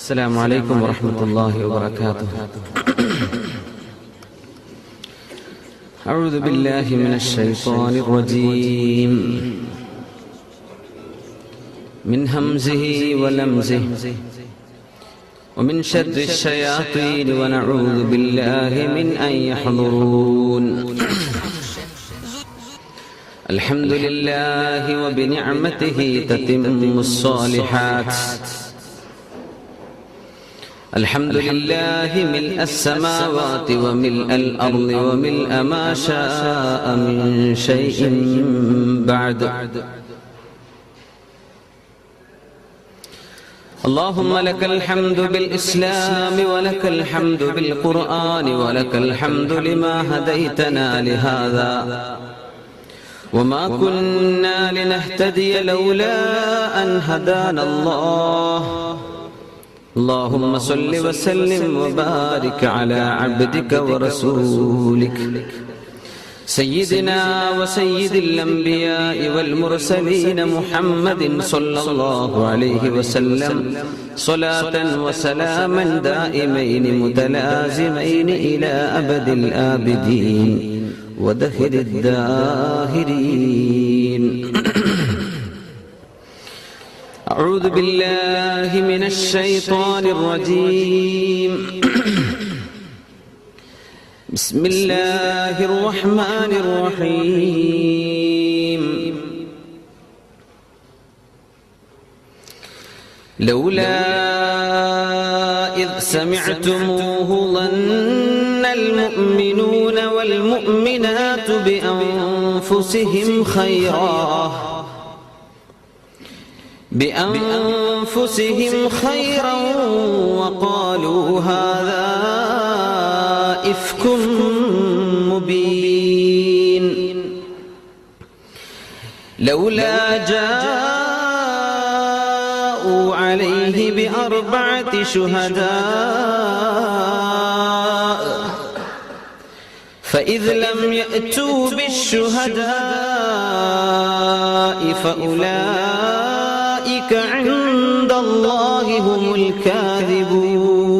السلام عليكم ورحمة الله وبركاته. أعوذ بالله من الشيطان الرجيم. من همزه ولمزه. ومن شر الشياطين ونعوذ بالله من أن يحضرون. الحمد لله وبنعمته تتم الصالحات. الحمد لله ملء السماوات وملء الأرض وملء ما شاء من شيء بعد. اللهم لك الحمد بالإسلام ولك الحمد بالقرآن ولك الحمد لما هديتنا لهذا. وما كنا لنهتدي لولا أن هدانا الله. اللهم صل وسلم وبارك على عبدك ورسولك سيدنا وسيد الأنبياء والمرسلين محمد صلى الله عليه وسلم صلاة وسلاما دائمين متلازمين إلى أبد الآبدين ودهر الداهرين أعوذ بالله من الشيطان الرجيم. بسم الله الرحمن الرحيم. لولا إذ سمعتموه ظن المؤمنون والمؤمنات بأنفسهم خيرا. بأنفسهم خيرا وقالوا هذا إفك مبين. لولا جاءوا عليه بأربعة شهداء فإذ لم يأتوا بالشهداء فأولئك الله هم الكاذبون.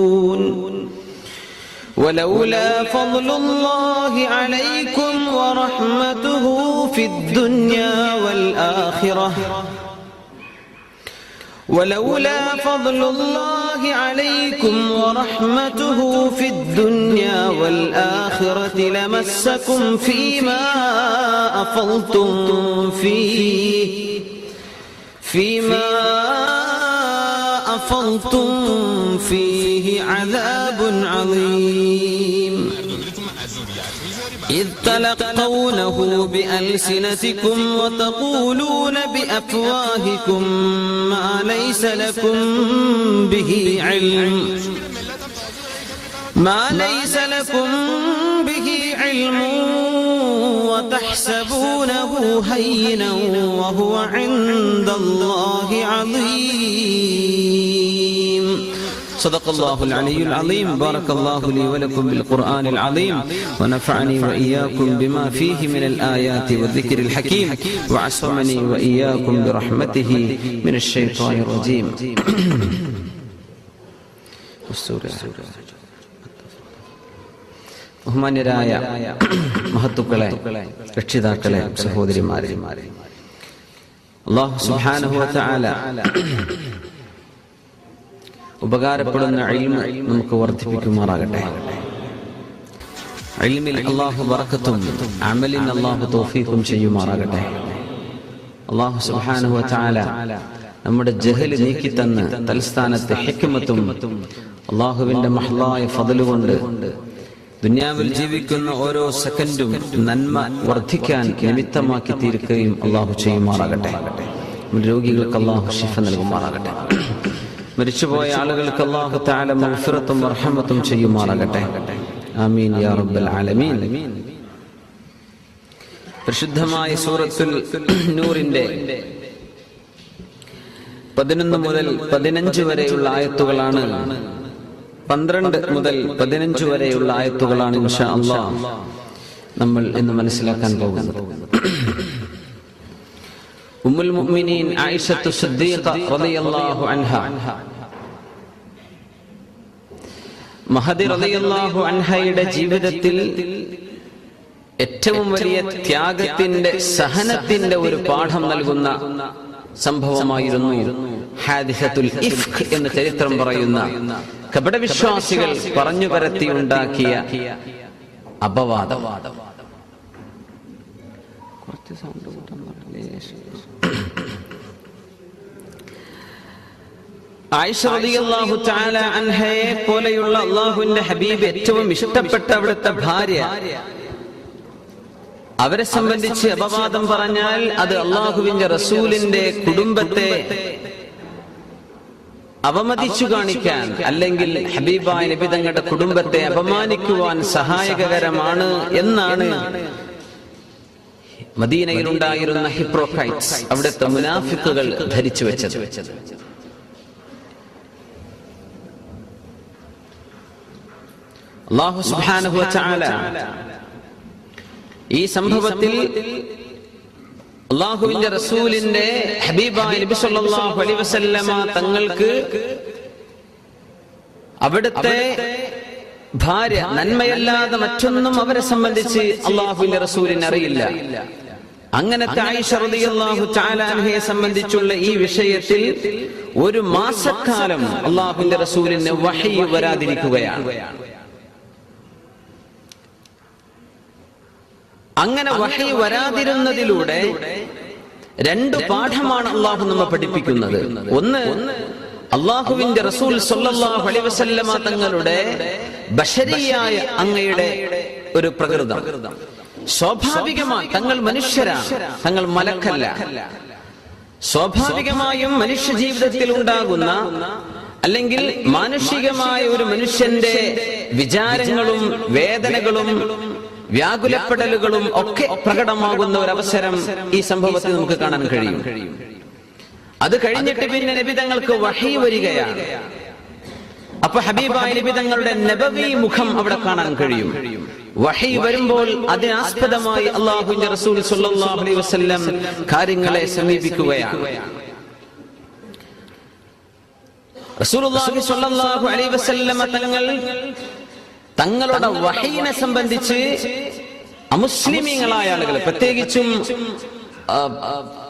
ولولا فضل الله عليكم ورحمته في الدنيا والآخرة. ولولا فضل الله عليكم ورحمته في الدنيا والآخرة لمسكم فيما أفضتم فيه. فيما أفضتم فيه عذاب عظيم. إذ تلقونه بألسنتكم وتقولون بأفواهكم ما ليس لكم به علم. ما ليس لكم به علم. وتحسبونه هينا وهو عند الله عظيم. صدق الله العلي العظيم. بارك الله لي ولكم بالقرآن العظيم. ونفعني وإياكم بما فيه من الآيات والذكر الحكيم. وعصمني وإياكم برحمته من الشيطان الرجيم. ബഹുമാന്യരായ മഹത്തുക്കളെ രക്ഷിതാക്കളെ സഹോദരിമാരെ. അള്ളാഹു സുഹാനുഭവത്താല ഉപകാരപ്പെടുന്ന അഴിമ നമുക്ക് വർദ്ധിപ്പിക്കുമാറാകട്ടെ. അഴിമിൽ അള്ളാഹു വറക്കത്തും അമലിൻ അള്ളാഹു തോഫീക്കും ചെയ്യുമാറാകട്ടെ. അള്ളാഹു സുഹാനുഹ ചാല നമ്മുടെ ജഹൽ നീക്കിത്തന്ന് തൽസ്ഥാനത്തെ ഹെക്കുമത്തും അള്ളാഹുവിന്റെ മഹ്ലായ ഫതലുകൊണ്ട് ദുന്യാവിൽ ജീവിക്കുന്ന ഓരോ സെക്കൻഡും നന്മ വർദ്ധിക്കാൻ നിമിത്തമാക്കി തീർക്കുകയും അള്ളാഹു ചെയ്യുമാറാകട്ടെ. രോഗികൾക്ക് അള്ളാഹു ഷിഫ നൽകുമാറാകട്ടെ. മരിച്ചുപോയ ആളുകൾക്ക് അള്ളാഹു താല മഗ്ഫിറത്തും റഹമത്തും ചെയ്യുമാറാകട്ടെ. ആമീൻ യാ റബ്ബൽ ആലമീൻ. പരിശുദ്ധമായ സൂറത്തുൽ നൂറിന്റെ പതിനൊന്ന് മുതൽ പതിനഞ്ച് വരെയുള്ള ആയത്തുകളാണ് പന്ത്രണ്ട് മുതൽ പതിനഞ്ച് വരെയുള്ള ആയത്തുകളാണ് ഇൻഷാ അള്ളാ നമ്മൾ ഇന്ന് മനസ്സിലാക്കാൻ പോകുന്നത്. ഉമ്മുൽ മുഅ്മിനീൻ ആയിഷത്തു സിദ്ദീഖ റളിയല്ലാഹു അൻഹ. മഹദി റളിയല്ലാഹു അൻഹയുടെ ജീവിതത്തിൽ ഏറ്റവും വലിയ ത്യാഗത്തിന്റെ സഹനത്തിന്റെ ഒരു പാഠം നൽകുന്ന സംഭവമായിരുന്നു ഹാദിസത്തുൽ ഇഫ്ക് എന്ന് ചരിത്രം പറയുന്ന കപടവിശ്വാസികൾ പറഞ്ഞു പരത്തി ഉണ്ടാക്കിയ അപവാദം. കുറച്ച് സൗണ്ട് കൂട്ടാൻ പറഞ്ഞില്ലേ? ആയിഷ റളിയല്ലാഹു തആല അൻഹയെ പോലെയുള്ള അള്ളാഹുവിന്റെ ഹബീബ് ഏറ്റവും ഇഷ്ടപ്പെട്ട അവിടുത്തെ ഭാര്യ. അവരെ സംബന്ധിച്ച് അപവാദം പറഞ്ഞാൽ അത് അള്ളാഹുവിന്റെ റസൂലിന്റെ കുടുംബത്തെ അവമതിച്ചു കാണിക്കാൻ അല്ലെങ്കിൽ ഹബീബായ നബി തങ്ങളുടെ കുടുംബത്തെ അപമാനിക്കുവാൻ സഹായകരമാണ് എന്നാണ് മദീനയിലുണ്ടായിരുന്ന ഹിപ്രോക്രൈറ്റ്സ് അവിടുത്തെ മുനാഫിക്കുകൾ ധരിച്ചു വെച്ചത്. അള്ളാഹു സുബ്ഹാനഹു വ തആല ഈ സംഭവത്തിൽ അള്ളാഹുവിന്റെ റസൂലിന്റെ ഹബീബായ നബി സല്ലല്ലാഹു അലൈഹി വസല്ലമ തങ്ങൾക്ക് അവിടുത്തെ ഭാര്യ നന്മയല്ലാതെ മറ്റൊന്നും അവരെ സംബന്ധിച്ച് അള്ളാഹുവിന്റെ റസൂലിന് അറിയില്ല. അങ്ങനത്തെ ആയിഷ റളിയല്ലാഹു സംബന്ധിച്ചുള്ള ഈ വിഷയത്തിൽ ഒരു മാസക്കാലം അള്ളാഹുവിന്റെ റസൂലിന് വഹി വരാതിരിക്കുകയാണ്. അങ്ങനെ വഹി വരാതിരുന്നതിലൂടെ രണ്ട് പാഠമാണ് അള്ളാഹു നമ്മെ പഠിപ്പിക്കുന്നത്. ഒന്ന് അള്ളാഹുവിന്റെ റസൂൽ സല്ലല്ലാഹു അലൈഹി വസല്ലമ തങ്ങളുടെ ബഷരിയായ അങ്ങയുടെ ഒരു പ്രകൃതം. സ്വാഭാവികമായി തങ്ങൾ മനുഷ്യരാണ്. തങ്ങൾ മലക്കല്ല. സ്വാഭാവികമായും മനുഷ്യ ജീവിതത്തിൽ ഉണ്ടാകുന്ന അല്ലെങ്കിൽ മാനുഷികമായ ഒരു മനുഷ്യന്റെ വിചാരങ്ങളും വേദനകളും വ്യാകുലപ്പെടലുകളും ഒക്കെ പ്രകടമാകുന്ന ഒരു അവസരം ഈ സംഭവത്തിൽ നമുക്ക് കാണാൻ കഴിയും. അത് കഴിഞ്ഞിട്ട് പിന്നെ നിബിതങ്ങൾക്ക് വഹി വരികയാണ്. അപ്പൊ ഹബീബായ നിബിതങ്ങളുടെ നബവി മുഖം അവിടെ കാണാൻ കഴിയും. വഹി വരുമ്പോൾ അതിനാസ്പദമായി അള്ളാഹുന്റെ റസൂൽ അലൈഹി വസല്ലം കാര്യങ്ങളെ സമീപിക്കുകയാണ്. റസൂലുള്ളാഹി സ്വല്ലല്ലാഹു അലൈഹി വസല്ലം തങ്ങൾ തങ്ങളുടെ വഹീനെ സംബന്ധിച്ച് അമുസ്ലിമീങ്ങളായ ആളുകൾ പ്രത്യേകിച്ചും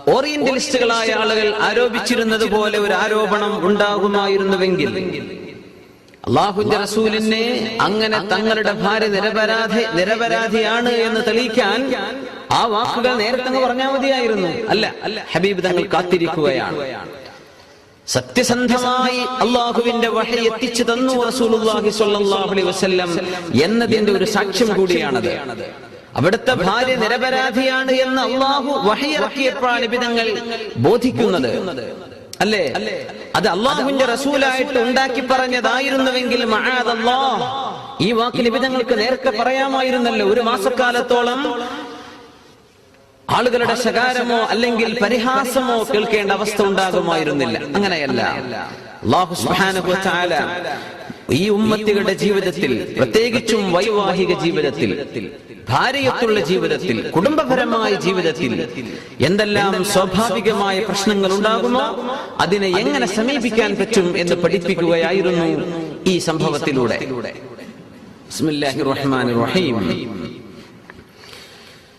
ഓറിയന്റലിസ്റ്റുകളായ ആളുകൾ ആരോപിച്ചിരുന്നത് പോലെ ഒരു ആരോപണം ഉണ്ടാകുമായിരുന്നുവെങ്കിൽ അള്ളാഹുന്റെ റസൂലിനെ അങ്ങനെ തങ്ങളുടെ ഭാര്യ നിരപരാധി നിരപരാധിയാണ് എന്ന് തെളിയിക്കാൻ ആ വാക്കുകൾ നേരത്തെ പറഞ്ഞാൽ മതിയായിരുന്നു. അല്ല അല്ല. ഹബീബ് തങ്ങൾ കാത്തിരിക്കുകയാണ്. സത്യസന്ധമായി അള്ളാഹുവിന്റെ വഹി എത്തിച്ചു തന്നു റസൂലുള്ളാഹി സ്വല്ലല്ലാഹു അലൈഹി വസല്ലം എന്നതിന്റെ ഒരു സാക്ഷ്യം കൂടിയാണത്. അവിടുത്തെ ഭാര്യ നിരപരാധിയാണ് എന്ന് അള്ളാഹു വഹിയിറക്കിയപ്പോഴാണ് നിബിതങ്ങൾ ബോധിക്കുന്നത്. അല്ലേ? അത് അള്ളാഹുവിന്റെ റസൂലായിട്ട് ഉണ്ടാക്കി പറഞ്ഞതായിരുന്നുവെങ്കിൽ മഅാദല്ലാഹ് ഈ വാക്ക് വിധങ്ങൾക്ക് നേരത്തെ പറയാമായിരുന്നല്ലോ. ഒരു മാസക്കാലത്തോളം ആളുകളുടെ ശകാരമോ അല്ലെങ്കിൽ പരിഹാസമോ കേൾക്കേണ്ട അവസ്ഥ ഉണ്ടാകുമായിരുന്നില്ല. അങ്ങനെയല്ല. ഈ ഉമ്മത്തികളുടെ ജീവിതത്തിൽ പ്രത്യേകിച്ചും വൈവാഹിക ജീവിതത്തിൽ ഭാര്യയത്തുള്ള ജീവിതത്തിൽ കുടുംബപരമായ ജീവിതത്തിൽ എന്തെല്ലാം സ്വാഭാവികമായ പ്രശ്നങ്ങൾ ഉണ്ടാകുമോ? അതിനെ എങ്ങനെ സമീപിക്കാൻ പറ്റും എന്ന് പഠിപ്പിക്കുകയായിരുന്നു ഈ സംഭവത്തിലൂടെ. ബിസ്മില്ലാഹിർ റഹ്മാനിർ റഹീം.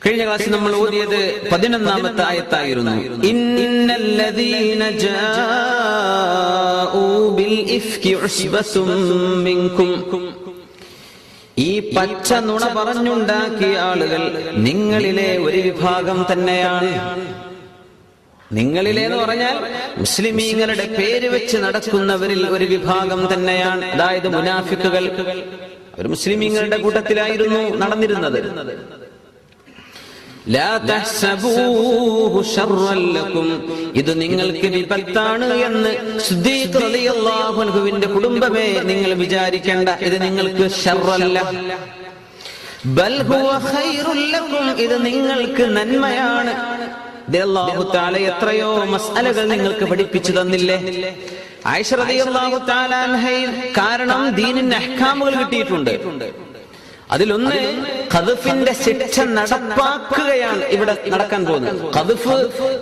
കഴിഞ്ഞ ക്ലാസ്സിൽ നമ്മൾ ഓതിയത് പതിനൊന്നാമത്തെ ആയത്തായിരുന്നു. ഇന്നല്ലദീന ജാഊ ബിൽ ഇഫ്കി മിൻകും ഈ പച്ച നുണ പറഞ്ഞുണ്ടാക്കിയ ആളുകൾ നിങ്ങളിലെ ഒരു വിഭാഗം തന്നെയാണ്. നിങ്ങളിലെ എന്ന് പറഞ്ഞാൽ മുസ്ലിമീങ്ങളുടെ പേര് വെച്ച് നടക്കുന്നവരിൽ ഒരു വിഭാഗം തന്നെയാണ്. അതായത് മുനാഫിക്കുകൾ. അവർ മുസ്ലിമീങ്ങളുടെ കൂട്ടത്തിലായിരുന്നു നടന്നിരുന്നത്. ഇത് നിങ്ങൾക്ക് വിപത്താണ് എന്ന് അൻഹുവിന്റെ കുടുംബമേ നിങ്ങൾ വിചാരിക്കേണ്ട. ഇത് നിങ്ങൾക്ക്. ഇത് നിങ്ങൾക്ക് നന്മയാണ്. എത്രയോ മസാലകൾ നിങ്ങൾക്ക് പഠിപ്പിച്ചു തന്നില്ലേ? ആയിഷ റളിയല്ലാഹു കാരണം ദീനിന്റെ അഹ്കാമുകൾ കിട്ടിയിട്ടുണ്ട്. അതിലൊന്ന് കതുഫിന്റെ ശിക്ഷ നടപ്പാക്കുകയാണ് ഇവിടെ നടക്കാൻ പോകുന്നത്. കതുഫ്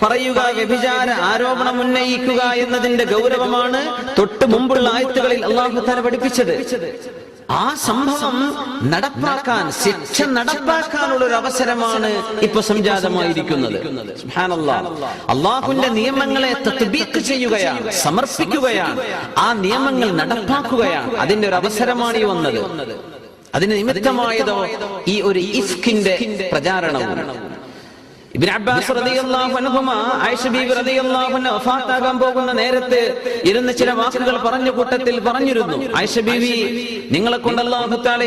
പറയുക വ്യഭിചാര ആരോപണം ഉന്നയിക്കുക എന്നതിന്റെ ഗൗരവമാണ് തൊട്ട് മുമ്പുള്ള ആയത്തുകളിൽ അള്ളാഹു തല പഠിപ്പിച്ചത്. ആ സംഭവം നടപ്പാക്കാൻ ശിക്ഷ നടപ്പാക്കാനുള്ള ഒരു അവസരമാണ് ഇപ്പൊ സംജാതമായിരിക്കുന്നത്. അള്ളാഹുന്റെ നിയമങ്ങളെ തത്ബീക്ക് ചെയ്യുകയാണ് സമർപ്പിക്കുകയാണ് ആ നിയമങ്ങൾ നടപ്പാക്കുകയാണ്. അതിന്റെ ഒരു അവസരമാണ് ഈ വന്നത്. അതിന് നിമിത്തമായതോ ഈ ഒരു ഇഫ്കിന്റെ പ്രചാരണവും. അബ്ബാസ് വഫാത്താകാൻ പോകുന്ന നേരത്ത് ഇരുന്ന് ചില വാക്കുകൾ പറഞ്ഞ കൂട്ടത്തിൽ പറഞ്ഞിരുന്നു. ആയിഷ ബീവി നിങ്ങളെ കൊണ്ട്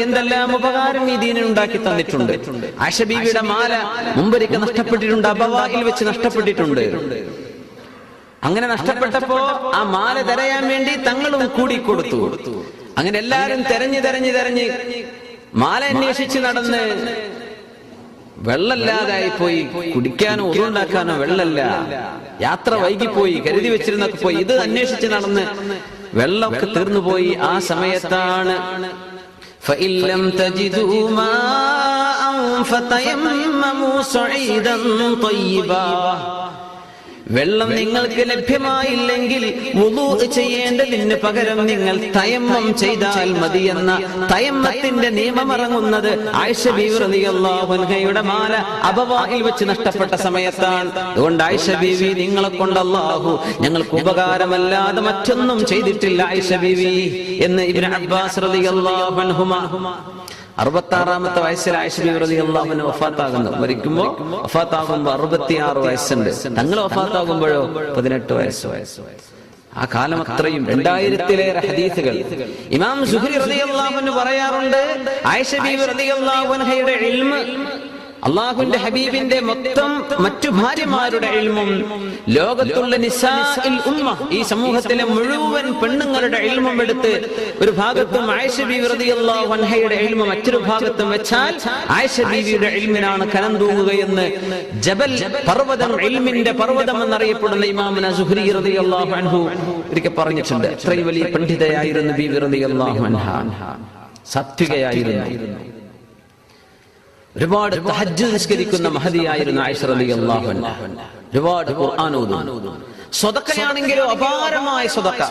എന്തെല്ലാം ഉപകാരം ഈ ദീനിന് ഉണ്ടാക്കി തന്നിട്ടുണ്ട്. ആയിഷ ബീവിയുടെ മാല മുമ്പൊരിക്കൽ നഷ്ടപ്പെട്ടിട്ടുണ്ട് അബവായിൽ വെച്ച് നഷ്ടപ്പെട്ടിട്ടുണ്ട്. അങ്ങനെ നഷ്ടപ്പെട്ടപ്പോ ആ മാല തരയാൻ വേണ്ടി തങ്ങളും കൂടി കൊടുത്തു. അങ്ങനെ എല്ലാരും തെരഞ്ഞു തെരഞ്ഞു തെരഞ്ഞ് മാല അന്വേഷിച്ച് നടന്ന് വെള്ളമില്ലാതായി പോയി കുടിക്കാനോ ഉറുണ്ടാക്കാനോ വെള്ളമില്ല യാത്ര വൈകിപ്പോയി കരുതി വെച്ചിരുന്നൊക്കെ പോയി ഇത് അന്വേഷിച്ച് നടന്ന് വെള്ളമൊക്കെ തീർന്നു പോയി ആ സമയത്താണ് فإن لم تجدوا ماء فتيمموا صعيدا طيبا വെള്ളം നിങ്ങൾക്ക് ലഭ്യമായില്ലെങ്കിൽ വുളൂ ചെയ്യേണ്ടതിന് പകരം നിങ്ങൾ തയമ്മം ചെയ്താൽ മതി എന്ന തയമ്മത്തിന്റെ നിയമമിറങ്ങുന്നത് ആയിഷ മാല അപവാഹിൽ വെച്ച് നഷ്ടപ്പെട്ട സമയത്താണ്. അതുകൊണ്ട് ആയിഷ ബീവി നിങ്ങളെ കൊണ്ട് അള്ളാഹു ഞങ്ങൾക്ക് ഉപകാരമല്ലാതെ മറ്റൊന്നും ചെയ്തിട്ടില്ല ആയിഷ ബീവി എന്ന് ഇബ്നു അബ്ബാസ് റളിയല്ലാഹു അറുപത്തി ആറാമത്തെ വയസ്സിൽ ആയിഷബിഅള്ളാഹുവിന് വഫാത്താകുന്നു. മരിക്കുമ്പോ വഫാത്താകുമ്പോ അറുപത്തിയാറ് വയസ്സുണ്ട്. തങ്ങൾ വഫാത്താകുമ്പോഴോ പതിനെട്ട് വയസ്സ്. വയസ്സ് ആ കാലം അത്രയും. രണ്ടായിരത്തിലേറെ ഹദീസുകൾ. ഇമാം സുഹരി പറയാറുണ്ട് ആയിഷ അള്ളാഹുവിന്റെ ഹബീബിന്റെ മൊത്തം മറ്റു ഭാര്യമാരുടെ ഇൽമും ലോകത്തുള്ള ഉമ്മ ഈ സമൂഹത്തിലെ മുഴുവൻ പെണ്ണുങ്ങളുടെ ഇൽമും എടുത്ത് ഒരു ഭാഗത്തും ആയിഷ ബീവി ഇൽമ മറ്റൊരു ഭാഗത്തും വെച്ചാൽ ആയിഷ ബീവിയുടെ ഇൽമിനാണ് കനം തൂങ്ങുകയെന്ന് ജബൽ പർവതം എൽമിന്റെ പർവതം എന്നറിയപ്പെടുന്ന ഇമാമന സുഹരി റളിയല്ലാഹു അൻഹു ഒരിക്കൽ പറഞ്ഞിട്ടുണ്ട്. ഇത്രയും വലിയ പണ്ഡിതയായിരുന്നു ബീവി റളിയല്ലാഹു അൻഹ. സാത്വികയായിരുന്നു. ഒരുപാട് തഹജ്ജുദ് നിസ്കരിക്കുന്ന മഹതിയായിരുന്നു ആയിഷ റളിയല്ലാഹു അൻഹ. ഒരുപാട് ഖുർആൻ ഓതും സ്വതക്കയാണെങ്കിലോ അപാരമായ സ്വതക്ക.